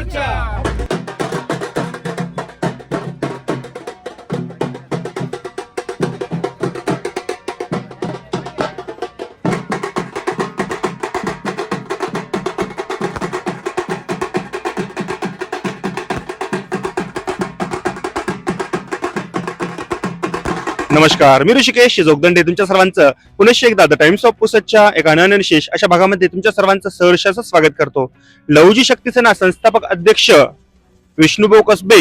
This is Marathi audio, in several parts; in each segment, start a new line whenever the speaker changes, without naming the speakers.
मोर्चा नमस्कार मी ऋषिकेश जोगदंडे तुमच्या सर्वांचं. पुनश्च एकदा द टाइम्स ऑफ पुसतच्या एका अनन्यशेष अशा भागामध्ये तुमच्या सर्वांचं सहर्ष स्वागत करतो. लवजी शक्ती सेना संस्थापक अध्यक्ष विष्णुभाऊ कसबे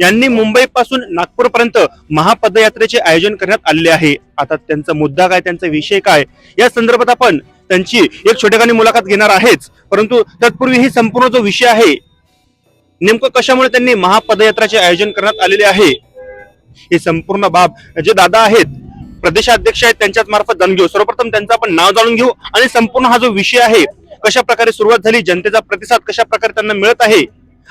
यांनी मुंबईपासून नागपूरपर्यंत महापदयात्रेचे आयोजन करण्यात आलेले आहे. आता त्यांचा मुद्दा काय त्यांचा विषय काय या संदर्भात आपण त्यांची एक छोटेखानी मुलाखत घेणार आहेच. परंतु तत्पूर्वी ही संपूर्ण जो विषय आहे नेमकं कशामुळे त्यांनी महापदयात्राचे आयोजन करण्यात आलेले आहे? ही संपूर्ण बाब जे दादा आहेत प्रदेशाध्यक्ष आहेत त्यांच्याच मार्फत जाणून घेऊ. सर्वप्रथम त्यांचं आपण नाव जाणून घेऊ आणि संपूर्ण हा जो विषय आहे कशा प्रकारे सुरुवात झाली जनतेचा प्रतिसाद कशा प्रकारे त्यांना मिळत आहे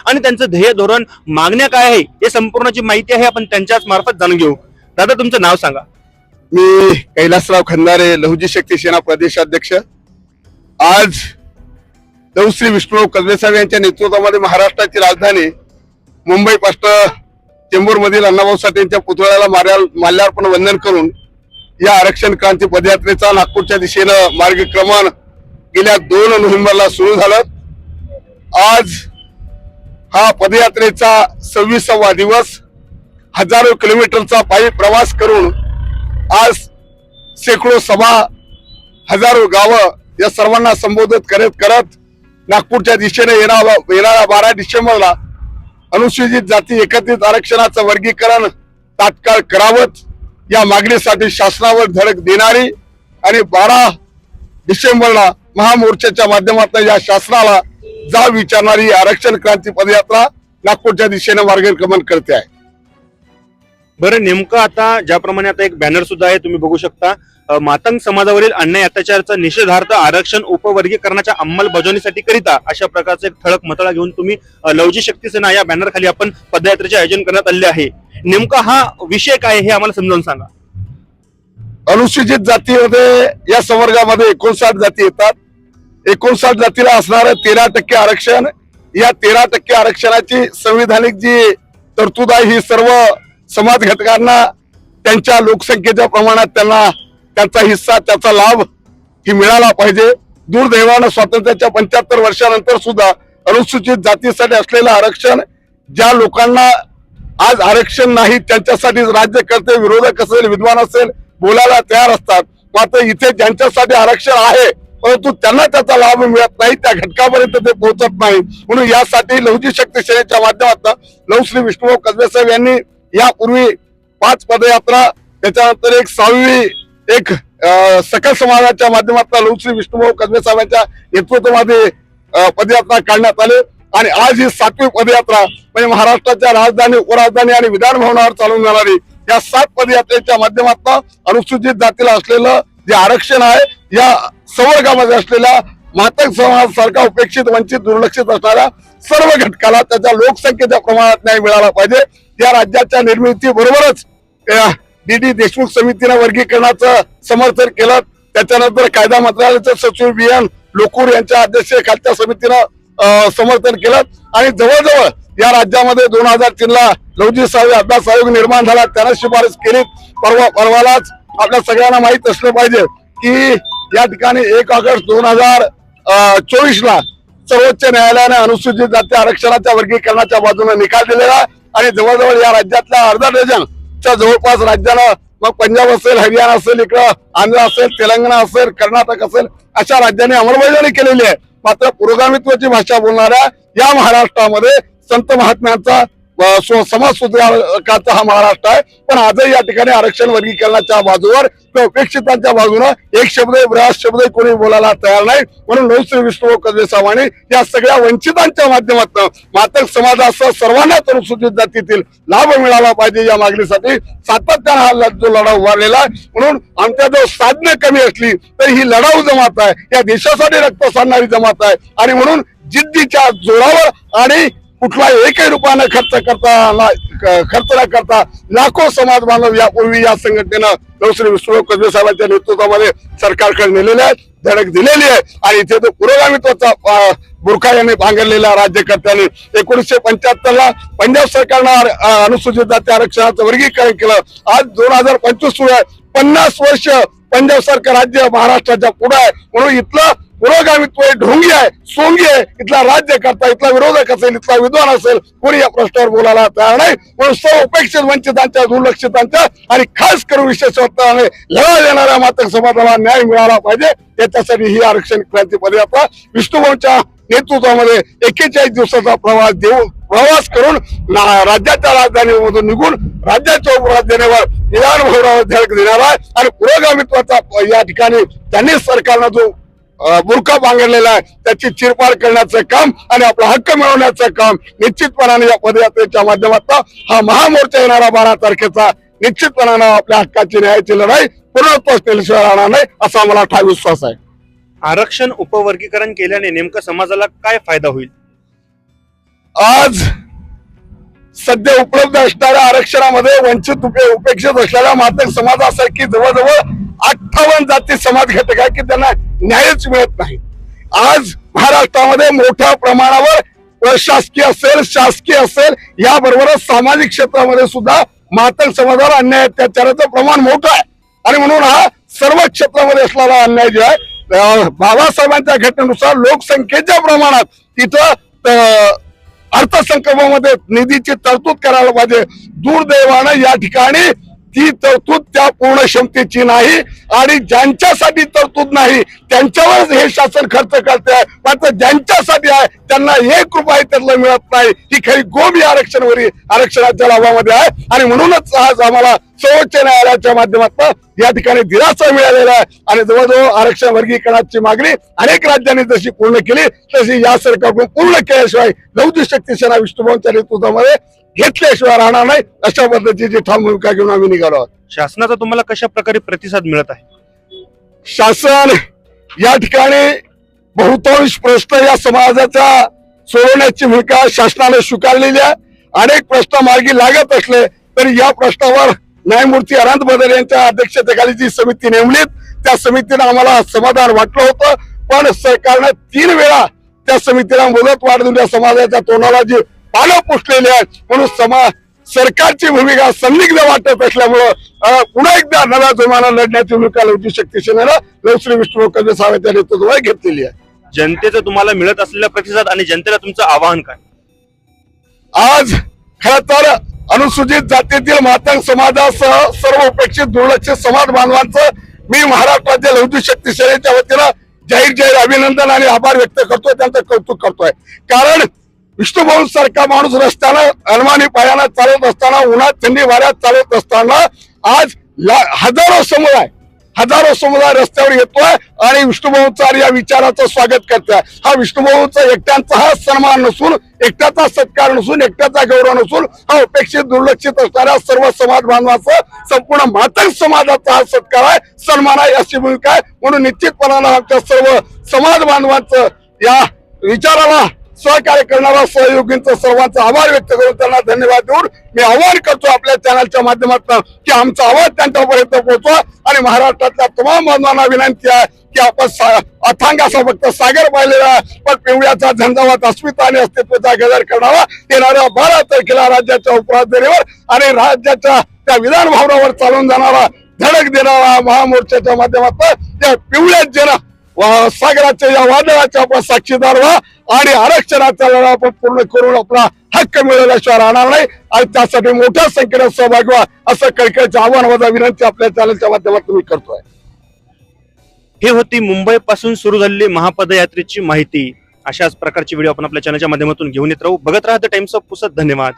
आणि त्यांचं ध्येय धोरण मागण्या काय आहे हे संपूर्ण जी माहिती आहे आपण त्यांच्याच मार्फत जाणून घेऊ. दादा तुमचं नाव सांगा.
मी कैलासराव खंदारे लहुजी शक्ती सेना प्रदेशाध्यक्ष. आज लहुश्री विष्णू कजवेसाहेब यांच्या नेतृत्वामध्ये महाराष्ट्राची राजधानी मुंबईपासून चेंबूर मधील अण्णाभाऊ साठे यांच्या पुतळ्याला मार्या- माल्यार्पण वंदन करून या आरक्षण क्रांती पदयात्रेचा नागपूरच्या दिशेनं मार्गक्रमण गेल्या दोन नोव्हेंबरला सुरू झालं. आज हा पदयात्रेचा सव्वीसावा दिवस. हजारो किलोमीटरचा पायी प्रवास करून आज शेकडो सभा हजारो गावं या सर्वांना संबोधित करत करत नागपूरच्या दिशेने येणारा येणारा बारा डिसेंबरला अनुसूचित जाती एकत्रित आरक्षणाचं वर्गीकरण तात्काळ करावं या मागणीसाठी शासनावर धडक देणारी आणि बारा डिसेंबरला महामोर्चाच्या माध्यमातून या शासनाला जाब विचारणारी आरक्षण क्रांती पदयात्रा नागपूरच्या दिशेने मार्गक्रमण करते आहे.
बरं नेमकं आता ज्याप्रमाणे आता एक बॅनर सुद्धा आहे तुम्ही बघू शकता. मातंग समाजावरील अन्याय अत्याचाराचा निषेधार्थ आरक्षण उपवर्गीकरणाच्या अंमलबजावणीसाठी करिता अशा प्रकारचा एक ठळक मतळा घेऊन तुम्ही लवजी शक्ती सेना या बॅनर खाली आपण पदयात्रेचे आयोजन करण्यात आले आहे. नेमका हा विषय काय हे आम्हाला समजावून सांगा.
अनुसूचित जातीमध्ये या संवर्गामध्ये एकोणसाठ जाती येतात. एकोणसाठ जातीला असणारं तेरा टक्के आरक्षण या तेरा टक्के आरक्षणाची संविधानिक जी तरतूद आहे ही सर्व समाज घटकांना त्यांच्या लोकसंख्येच्या प्रमाणात त्यांना त्याचा हिस्सा त्याचा लाभ ही मिळाला पाहिजे. दुर्दैवानं स्वातंत्र्याच्या पंच्याहत्तर वर्षानंतर सुद्धा अनुसूचित जातीसाठी असलेलं आरक्षण ज्या लोकांना आज आरक्षण नाही त्यांच्यासाठी राज्यकर्ते विरोधक असेल विद्वान असेल बोलायला तयार असतात. मात्र इथे ज्यांच्यासाठी आरक्षण आहे परंतु त्यांना त्याचा लाभ मिळत नाही त्या घटकापर्यंत ते पोहोचत नाही. म्हणून यासाठी लहुजी शक्ती सेनेच्या माध्यमातून लहुश्री विष्णुभाऊ कसबे साहेब यांनी यापूर्वी पाच पदयात्रा त्याच्यानंतर एक सहावी एक सकल समाजाच्या माध्यमातून लहुश्री विष्णुभाऊ कसबे साहेबांच्या नेतृत्वामध्ये पदयात्रा काढण्यात आले. आणि आज ही सातवी पदयात्रा म्हणजे महाराष्ट्राच्या राजधानी उपराजधानी आणि विधान भवनावर चालून जाणारी या सात पदयात्रेच्या माध्यमातून अनुसूचित जातीला असलेलं जे आरक्षण आहे या संवर्गामध्ये असलेल्या मातक समाजासारखा उपेक्षित वंचित दुर्लक्षित असणाऱ्या सर्व घटकाला त्याच्या लोकसंख्येच्या प्रमाणात न्याय मिळाला पाहिजे. या राज्याच्या निर्मिती बरोबरच डी डी देशमुख समितीनं वर्गीकरणाचं समर्थन केलं. त्याच्यानंतर कायदा मंत्रालयाचे सचिव बी एन लोकूर यांच्या अध्यक्षतेखालच्या समितीनं समर्थन केलं. आणि जवळजवळ या राज्यामध्ये दोन हजार तीन ला लवजी साहेब अभ्यास आयोग निर्माण झाला. त्यानं शिफारस केली. परवा परवालाच आपल्या सगळ्यांना माहीत असलं पाहिजे की या ठिकाणी एक ऑगस्ट दोन हजार चोवीस ला सर्वोच्च न्यायालयाने अनुसूचित जाती आरक्षणाच्या वर्गीकरणाच्या बाजूने निकाल दिलेला आहे. आणि जवळजवळ या राज्यातल्या अर्धा डझनच्या जवळपास राज्याला मग पंजाब असेल हरियाणा असेल इकडं आंध्र असेल तेलंगणा असेल कर्नाटक असेल अशा राज्यांनी अंमलबजावणी केलेली आहे. मात्र पुरोगामित्वाची भाषा बोलणाऱ्या या महाराष्ट्रामध्ये संत महात्म्यांचा समाज सुधारकाचा हा महाराष्ट्र आहे. पण आजही या ठिकाणी आरक्षण वर्गीकरणाच्या बाजूवर किंवा उपेक्षितांच्या बाजूनं एक शब्द ब्रास शब्द कोणी बोलायला तयार नाही. म्हणून लोकश्री विष्णू कदवे सामाने या सगळ्या वंचितांच्या माध्यमातून मातक समाजासह सर्वांनाच अनुसूचित जातीतील लाभ मिळाला पाहिजे या मागणीसाठी सातत्यानं हा जो लढा उभारलेला आहे. म्हणून आमच्या जो साधनं कमी असली तर ही लढाऊ जमात आहे. या देशासाठी रक्त सांडणारी जमात आहे. आणि म्हणून जिद्दीच्या जोरावर आणि कुठला एकही रुपयानं खर्च करता खर्च न करता लाखो समाज बांधव यापूर्वी या संघटनेनं नवश्री विष्णू कजवे साहेबांच्या नेतृत्वामध्ये सरकारकडे नेलेले आहे धडक दिलेली आहे. आणि इथे तो पुरोगामित्वाचा बुरखा यांनी भांगरलेला राज्यकर्त्यांनी एकोणीसशे पंच्याहत्तर ला पंजाब सरकारनं अनुसूचित जाती आरक्षणाचं वर्गीकरण केलं. आज दोन हजार पंचवीस सुरू आहे. पन्नास वर्ष पंजाब सरकार राज्य महाराष्ट्राच्या पुढे आहे. म्हणून इथलं पुरोगामित्व आहे ढोंगी आहे सोंगी आहे. इथला राज्य करता इथला विरोधक असेल इथला विद्वान असेल कोणी या प्रश्नावर बोलायला तयार नाही. म्हणून सर्व उपेक्षित वंचितांच्या दुर्लक्षितांच्या आणि खास करून विशेषत्वाने लढा देणाऱ्या मात्र समाजाला न्याय मिळाला पाहिजे. याच्यासाठी ही आरक्षण क्रांती पदयात्रा विष्णुभाऊच्या नेतृत्वामध्ये एकेचाळीस दिवसाचा प्रवास देऊ प्रवास करून राज्याच्या राजधानीमधून निघून राज्याच्या उपराजधानीवर निदान भवनावर धडक देणार आहे. आणि पुरोगामित्वाचा या ठिकाणी त्यांनी सरकारनं जो बुरखा बांगडलेला आहे. त्याची चिरपाड करण्याचं काम आणि आपला हक्क मिळवण्याचं काम निश्चितपणाने या पदयात्रेच्या माध्यमातून हा महामोर्चा येणारा बारा तारखेचा निश्चितपणानं आपल्या हक्काची न्यायाची लढाई पूर्णत्वास केल्याशिवाय राहणार नाही असा मला ठाम विश्वास आहे.
आरक्षण उपवर्गीकरण केल्याने नेमकं समाजाला काय फायदा होईल?
आज सध्या उपलब्ध असणाऱ्या आरक्षणामध्ये वंचित उपे उपेक्षित असलेल्या मातक समाजासारखी जवळजवळ अठ्ठावन्न जाती समाज घटक आहे की त्यांना न्यायच मिळत नाही. आज महाराष्ट्रामध्ये मोठ्या प्रमाणावर प्रशासकीय असेल शासकीय असेल याबरोबरच सामाजिक क्षेत्रामध्ये सुद्धा मातंग समाजावर अन्याय अत्याचाराचं प्रमाण मोठं आहे. आणि म्हणून हा सर्व क्षेत्रामध्ये असणारा अन्याय जो आहे बाबासाहेबांच्या घटनेनुसार लोकसंख्येच्या प्रमाणात तिथं अर्थसंकल्पामध्ये निधीची तरतूद करायला पाहिजे. दुर्दैवानं या ठिकाणी ती तरतूद त्या पूर्ण क्षमतेची नाही आणि ज्यांच्यासाठी तरतूद नाही त्यांच्यावरच हे शासन खर्च करते आहे मात्र ज्यांच्यासाठी आहे त्यांना एक रुपये त्यातलं मिळत नाही. ही खरी गोबी आरक्षणवरील आरक्षणाच्या लाभामध्ये आहे. आणि म्हणूनच आज आम्हाला सर्वोच्च न्यायालयाच्या माध्यमातून या ठिकाणी दिलासा मिळालेला आहे. आणि जवळजवळ आरक्षण वर्गीकरणाची मागणी अनेक राज्यांनी जशी पूर्ण केली तशी या सरकारकडून पूर्ण केल्याशिवाय लौकिक शक्ती सेना विष्णुभाऊंच्या नेतृत्वामध्ये घेतल्याशिवाय राहणार नाही. अशा पद्धतीची ठाम भूमिका घेऊन आम्ही निघालो आहोत.
शासनाचा तुम्हाला कशा प्रकारे प्रतिसाद मिळत आहे?
शासन या ठिकाणी बहुतांश प्रश्न या समाजाचा सोडवण्याची भूमिका शासनाने स्वीकारलेली आहे. अनेक प्रश्न मार्गी लागत असले तरी या प्रश्नावर न्यायमूर्ती अनंत बदल यांच्या अध्यक्षतेखाली जी समिती नेमलीत त्या समितीनं आम्हाला समाधान वाटलं होतं. पण सरकारनं तीन वेळा त्या समितीला मुदत वाढ देऊन या समाजाच्या तोंडाला जी पानं पुसलेली आहेत म्हणून समाज सरकारची भूमिका संदिग्ध वाटत असल्यामुळं पुन्हा एकदा नव्या जोमानं लढण्याची भूमिका लवचिक शक्ती सेनेनं लवश्री विष्णू कवी साहेबांच्या नेतृत्वात घेतलेली आहे.
जनतेचं तुम्हाला मिळत असलेला प्रतिसाद आणि जनतेला तुमचं आवाहन काय?
आज खर तर अनुसूचित जातीतील मातंग समाजासह सर्व उपेक्षित दुर्लक्षित समाज बांधवांचं मी महाराष्ट्रातील लवचिक शक्ती सेनेच्या वतीनं जाहीर जाहीर अभिनंदन आणि आभार व्यक्त करतोय त्यांचं कौतुक करतोय. कारण विष्णुभाऊ सारखा माणूस रस्त्यानं अनमानी पायानं चालत असताना उन्हात थंडी वाऱ्यात चालत असताना आज ला- हजारो समुदाय हजारो समुदाय रस्त्यावर येतोय आणि विष्णुभाऊंचा या विचाराचं स्वागत करतोय. हा विष्णुभाऊचा एकट्यांचा हा सन्मान नसून एकट्याचा सत्कार नसून एकट्याचा गौरव नसून हा अपेक्षित दुर्लक्षित असणाऱ्या सर्व समाज बांधवाचा संपूर्ण मातंग समाजाचा हा सत्कार आहे सन्मान आहे अशी भूमिका आहे. म्हणून निश्चितपणानं आमच्या सर्व समाज बांधवांचं या विचाराला सहकार्य करणारा सहयोगींचा सर्वांचा आभार व्यक्त करून त्यांना धन्यवाद देऊन मी आवाहन करतो आपल्या चॅनलच्या माध्यमातून की आमचा आवाज त्यांच्यापर्यंत पोहोचवा आणि महाराष्ट्रातल्या तमाम बांधवांना विनंती आहे की आपण अथांग असा फक्त सागर पाहिलेला आहे पण पिवळ्याचा झंझावात अस्मिता आणि अस्तित्वाचा गजर करणारा येणाऱ्या बारा तारखेला राज्याच्या उपराजधानीवर आणि राज्याच्या त्या विधान भवनावर चालून जाणारा धडक देणारा महामोर्चाच्या माध्यमातून त्या पिवळ्या जन सागराच्या या वादळाच्या आपण साक्षीदार व्हा आणि आरक्षणाचा लढा आपण पूर्ण करून आपला हक्क मिळवल्याशिवाय राहणार नाही. आणि त्यासाठी मोठ्या संख्येने सहभागी व्हा असं कळकळीचं आव्हान माझा विनंती आपल्या चॅनलच्या माध्यमातून मी करतोय.
हे होती मुंबई पासून सुरू झालेली महापदयात्रेची माहिती. अशाच प्रकारची व्हिडिओ आपण आपल्या चॅनलच्या माध्यमातून घेऊन येत राहू. बघत राहा द टाइम्स ऑफ पुसत. धन्यवाद.